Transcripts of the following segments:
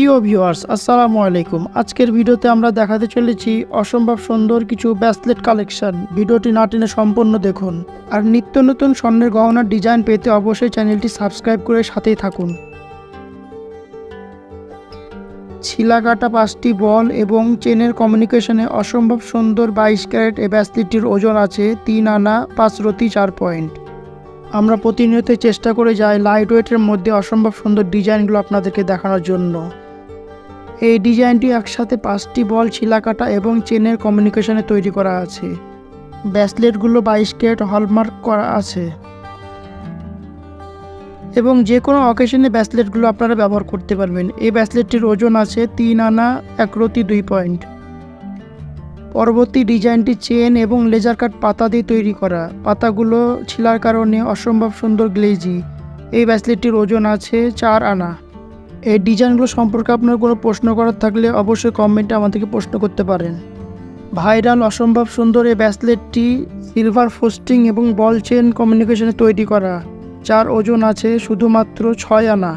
প্রিয় ভিউয়ার্স আসসালামু আলাইকুম। আজকের ভিডিওতে আমরা দেখাতে চলেছি অসম্ভব সুন্দর কিছু ব্যাসলেট কালেকশন ভিডিওটি না টেনে সম্পূর্ণ দেখুন। আর নিত্য নতুন স্বর্ণের গহনার ডিজাইন পেতে অবশ্যই চ্যানেলটি সাবস্ক্রাইব করে সাথেই থাকুন। ছিলাকাটা পাঁচটি বল এবং চেনের কমিউনিকেশনে অসম্ভব সুন্দর বাইশ ক্যারেট এ ব্যাসলেটটির ওজন আছে তিন আনা, পাঁচ রতি, চার পয়েন্ট আমরা প্রতিনিয়ত চেষ্টা করে যাই লাইট ওয়েটের মধ্যে অসম্ভব সুন্দর ডিজাইনগুলো আপনাদেরকে দেখানোর জন্য। এই ডিজাইনটি একসাথে পাঁচটি বল ছিলাকাটা এবং চেনের কমিউনিকেশনে তৈরি করা আছে। ব্যাসলেটগুলো বাইশ ক্যারেট হলমার্ক করা আছে। এবং যে কোনো অকেশনে ব্যাসলেটগুলো আপনারা ব্যবহার করতে পারবেন। এই ব্যাসলেটটির ওজন আছে তিন আনা, এক রতি দুই পয়েন্ট। পরবর্তী ডিজাইনটি চেন এবং লেজার কাট পাতা দিয়ে তৈরি করা। পাতাগুলো ছিলার কারণে অসম্ভব সুন্দর গ্লেজি। এই ব্যাসলেটটির ওজন আছে চার আনা। এই ডিজাইনগুলো সম্পর্কে আপনার কোনো প্রশ্ন করার থাকলে অবশ্যই কমেন্টে আমাদেরকে প্রশ্ন করতে পারেন। ভাইরাল, অসম্ভব সুন্দর এই ব্যাসলেটটি সিলভার ফোস্টিং এবং বল চেন কমিউনিকেশনে তৈরি করা, যার ওজন আছে শুধুমাত্র ছয় আনা।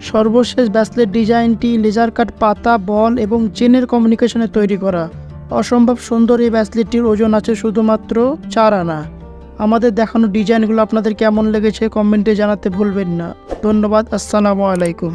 সর্বশেষ ব্যাসলেট ডিজাইনটি লেজার কাট পাতা, বল এবং চেনের কমিউনিকেশনে তৈরি করা। অসম্ভব সুন্দর এই ব্যাসলেটটির ওজন আছে শুধুমাত্র চার আনা। আমাদের দেখানো ডিজাইনগুলো আপনাদের কেমন লেগেছে কমেন্টে জানাতে ভুলবেন না। ধন্যবাদ আসসালামু আলাইকুম।